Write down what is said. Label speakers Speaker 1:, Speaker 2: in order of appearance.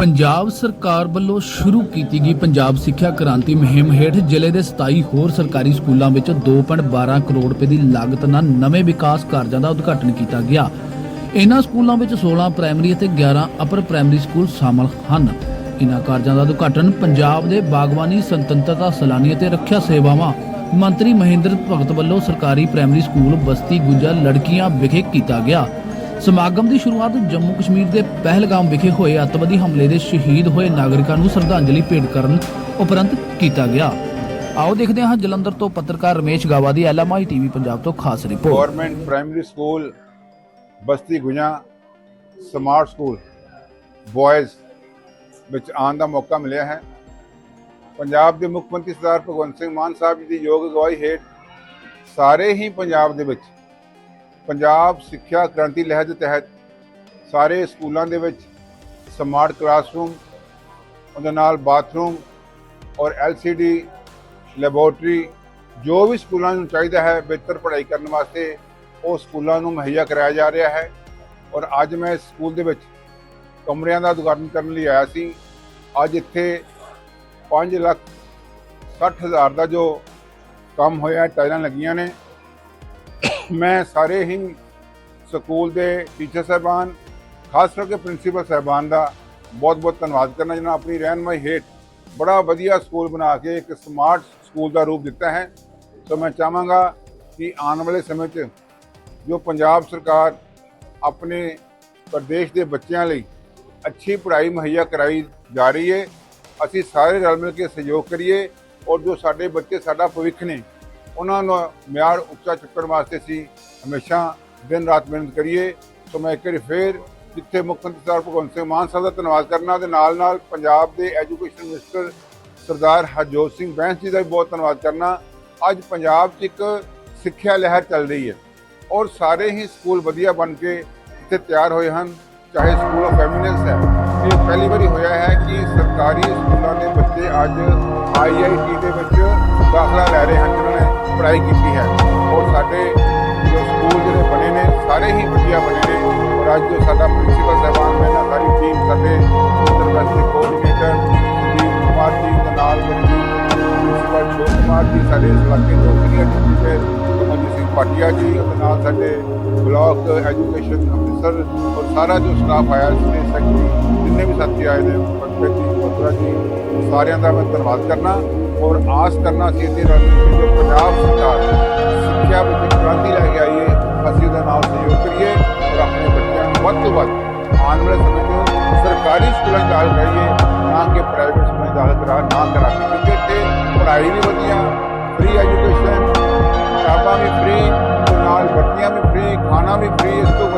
Speaker 1: ਪੰਜਾਬ ਸਰਕਾਰ ਵੱਲੋਂ ਸ਼ੁਰੂ ਕੀਤੀ ਗਈ ਪੰਜਾਬ ਸਿੱਖਿਆ ਕ੍ਰਾਂਤੀ ਮੁਹਿੰਮ ਹੇਠ ਜ਼ਿਲ੍ਹੇ ਦੇ 27 ਹੋਰ ਸਰਕਾਰੀ ਸਕੂਲਾਂ ਵਿੱਚ 2.12 ਕਰੋੜ ਰੁਪਏ ਦੀ ਲਾਗਤ ਨਾਲ ਨਵੇਂ ਵਿਕਾਸ ਕਾਰਜਾਂ ਦਾ ਉਦਘਾਟਨ ਕੀਤਾ ਗਿਆ। ਇਨ੍ਹਾਂ ਸਕੂਲਾਂ ਵਿੱਚ 16 ਪ੍ਰਾਇਮਰੀ ਅਤੇ 11 ਅਪਰ ਪ੍ਰਾਇਮਰੀ ਸਕੂਲ ਸ਼ਾਮਲ ਹਨ। ਇਹਨਾਂ ਕਾਰਜਾਂ ਦਾ ਉਦਘਾਟਨ ਪੰਜਾਬ ਦੇ ਬਾਗਬਾਨੀ ਸੁਤੰਤਰਤਾ, ਸੈਲਾਨੀ ਅਤੇ ਰੱਖਿਆ ਸੇਵਾਵਾਂ ਮੰਤਰੀ ਮਹਿੰਦਰ ਭਗਤ ਵੱਲੋਂ ਸਰਕਾਰੀ ਪ੍ਰਾਇਮਰੀ ਸਕੂਲ ਬਸਤੀ ਗੁੱਜਰ ਲੜਕੀਆਂ ਵਿਖੇ ਕੀਤਾ ਗਿਆ। ਸਮਾਗਮ ਦੀ ਸ਼ੁਰੂਆਤ ਜੰਮੂ ਕਸ਼ਮੀਰ ਦੇ ਪਹਿਲਗਾਮ ਵਿਖੇ ਹੋਏ ਅੱਤਵਾਦੀ ਹਮਲੇ ਦੇ ਸ਼ਹੀਦ ਹੋਏ ਨਾਗਰਿਕਾਂ ਨੂੰ ਸ਼ਰਧਾਂਜਲੀ ਭੇਟ ਕਰਨ ਉਪਰੰਤ ਕੀਤਾ ਗਿਆ। ਆਓ ਦੇਖਦੇ ਹਾਂ ਜਲੰਧਰ ਤੋਂ ਪੱਤਰਕਾਰ ਰਮੇਸ਼ ਗਾਵਾ ਦੀ ਐਲਐਮਆਈ ਟੀਵੀ ਪੰਜਾਬ ਤੋਂ ਖਾਸ report.
Speaker 2: Government primary school Basti Guja smart school boys ਵਿੱਚ ਆਉਣ ਦਾ ਮੌਕਾ ਮਿਲਿਆ ਹੈ। ਪੰਜਾਬ ਦੇ ਮੁੱਖ ਮੰਤਰੀ ਸਰਦਾਰ ਭਗਵੰਤ ਸਿੰਘ ਮਾਨ ਸਾਹਿਬ ਜੀ ਦੀ ਯੋਗ ਅਗਵਾਈ ਹੇਠ ਸਾਰੇ ਹੀ ਪੰਜਾਬ ਦੇ ਵਿੱਚ ਪੰਜਾਬ ਸਿੱਖਿਆ ਕ੍ਰਾਂਤੀ ਲਹਿਰ ਦੇ ਤਹਿਤ ਸਾਰੇ ਸਕੂਲਾਂ ਦੇ ਵਿੱਚ ਸਮਾਰਟ ਕਲਾਸਰੂਮ, ਉਹਦੇ ਨਾਲ ਬਾਥਰੂਮ ਔਰ LCD ਲੈਬੋਰਟਰੀ ਜੋ ਵੀ ਸਕੂਲਾਂ ਨੂੰ ਚਾਹੀਦਾ ਹੈ ਬਿਹਤਰ ਪੜ੍ਹਾਈ ਕਰਨ ਵਾਸਤੇ, ਉਹ ਸਕੂਲਾਂ ਨੂੰ ਮੁਹੱਈਆ ਕਰਾਇਆ ਜਾ ਰਿਹਾ ਹੈ। ਔਰ ਅੱਜ ਮੈਂ ਇਸ ਸਕੂਲ ਦੇ ਵਿੱਚ ਕਮਰਿਆਂ ਦਾ ਉਦਘਾਟਨ ਕਰਨ ਲਈ ਆਇਆ ਸੀ। ਅੱਜ ਇੱਥੇ 5 ਲੱਖ 60 ਹਜ਼ਾਰ ਦਾ ਜੋ ਕੰਮ ਹੋਇਆ, ਟਾਇਲਾਂ ਲੱਗੀਆਂ ਨੇ। ਮੈਂ ਸਾਰੇ ਹੀ ਸਕੂਲ ਦੇ ਟੀਚਰ ਸਾਹਿਬਾਨ, ਖਾਸ ਕਰਕੇ ਪ੍ਰਿੰਸੀਪਲ ਸਾਹਿਬਾਨ ਦਾ ਬਹੁਤ ਬਹੁਤ ਧੰਨਵਾਦ ਕਰਨਾ ਜਿਨ੍ਹਾਂ ਆਪਣੀ ਰਹਿਨਮਾਈ ਹੇਠ ਬੜਾ ਵਧੀਆ ਸਕੂਲ ਬਣਾ ਕੇ ਇੱਕ ਸਮਾਰਟ ਸਕੂਲ ਦਾ ਰੂਪ ਦਿੱਤਾ ਹੈ। ਸੋ ਮੈਂ ਚਾਹਾਂਗਾ ਕਿ ਆਉਣ ਵਾਲੇ ਸਮੇਂ 'ਚ ਜੋ ਪੰਜਾਬ ਸਰਕਾਰ ਆਪਣੇ ਪ੍ਰਦੇਸ਼ ਦੇ ਬੱਚਿਆਂ ਲਈ ਅੱਛੀ ਪੜ੍ਹਾਈ ਮੁਹੱਈਆ ਕਰਾਈ ਜਾ ਰਹੀ ਹੈ, ਅਸੀਂ ਸਾਰੇ ਰਲ ਮਿਲ ਕੇ ਸਹਿਯੋਗ ਕਰੀਏ ਔਰ ਜੋ ਸਾਡੇ ਬੱਚੇ, ਸਾਡਾ ਭਵਿੱਖ ਨੇ ਉਹਨਾਂ ਨੂੰ ਮਿਆਰ ਉੱਚਾ ਚੁੱਕਣ ਵਾਸਤੇ ਅਸੀਂ ਹਮੇਸ਼ਾ ਦਿਨ ਰਾਤ ਮਿਹਨਤ ਕਰੀਏ। ਸੋ ਮੈਂ ਇੱਕ ਵਾਰੀ ਫੇਰ ਜਿੱਥੇ ਮੁੱਖ ਮੰਤਰੀ ਸਾਹਿਬ ਭਗਵੰਤ ਸਿੰਘ ਮਾਨ ਸਾਹਿਬ ਦਾ ਧੰਨਵਾਦ ਕਰਨਾ ਦੇ ਨਾਲ ਨਾਲ ਪੰਜਾਬ ਦੇ ਐਜੂਕੇਸ਼ਨ ਮਿਨਿਸਟਰ ਸਰਦਾਰ ਹਰਜੋਤ ਸਿੰਘ ਬੈਂਸ ਜੀ ਦਾ ਵੀ ਬਹੁਤ ਧੰਨਵਾਦ ਕਰਨਾ। ਅੱਜ ਪੰਜਾਬ 'ਚ ਇੱਕ ਸਿੱਖਿਆ ਲਹਿਰ ਚੱਲ ਰਹੀ ਹੈ ਔਰ ਸਾਰੇ ਹੀ ਸਕੂਲ ਵਧੀਆ ਬਣ ਕੇ ਇੱਥੇ ਤਿਆਰ ਹੋਏ ਹਨ, ਚਾਹੇ ਸਕੂਲ ਆਫ ਐਮੀਨੈਂਸ ਹੈ। ਇਹ ਪਹਿਲੀ ਵਾਰੀ ਹੋਇਆ ਹੈ ਕਿ ਸਰਕਾਰੀ ਸਕੂਲਾਂ ਦੇ ਬੱਚੇ ਅੱਜ ਆਈਆਈਟੀ ਦੇ ਪੜ੍ਹਾਈ ਕੀਤੀ ਹੈ। ਔਰ ਸਾਡੇ ਜੋ ਸਕੂਲ ਜਿਹੜੇ ਬਣੇ ਨੇ, ਸਾਰੇ ਹੀ ਵਧੀਆ ਬਣੇ ਨੇ। ਔਰ ਅੱਜ ਜੋ ਸਾਡਾ ਪ੍ਰਿੰਸੀਪਲ ਸਾਹਿਬਾਨ ਮੈਂ ਸਾਰੀ ਟੀਮ ਸਾਡੇ ਇੰਟਰਵੈਸਟੀ ਕੋਆਰਡੀਨੇਟਰ ਸੁਦੀਪ ਕੁਮਾਰ ਜੀ ਦੇ ਨਾਲ ਮੇਰੀ ਪ੍ਰਿੰਸੀਪਲ ਸ਼ੋਕ ਕੁਮਾਰ ਜੀ ਸਾਡੇ ਇਸ ਇਲਾਕੇ ਤੋਂ ਸੀਨੀਅਰ ਟੀਚਰ ਮਨਜੀਤ ਸਿੰਘ ਪਾਟਿਆ ਜੀ ਅਤੇ ਨਾਲ ਸਾਡੇ ਬਲਾਕ ਐਜੂਕੇਸ਼ਨ ਅਫਸਰ ਔਰ ਸਾਰਾ ਜੋ ਸਟਾਫ ਆਇਆ ਸਟੇਟ ਸੈਕਟਰੀ ਜਿੰਨੇ ਵੀ ਸਾਥੀ ਆਏ ਨੇ ਪੰਕਜ ਜੀ ਮਥੁਰਾ ਜੀ ਸਾਰਿਆਂ ਦਾ ਮੈਂ ਧੰਨਵਾਦ ਕਰਨਾ। और आस करना चाहिए राजनीति जो पंजाब सरकार सिक्ख्या क्रांति लैके आइए असं नाम सहयोग करिए, और अपने बच्चों वो तो वह आने वाले समय से सरकारी स्कूलों दाखिल कराइए ना कि प्राइवेट स्कूलें दाखिल करा, ना करा क्योंकि इतने पढ़ाई भी वजी फ्री एजुकेशन किताबा भी फ्री तो वर्दियाँ भी फ्री खाना भी फ्री इस तो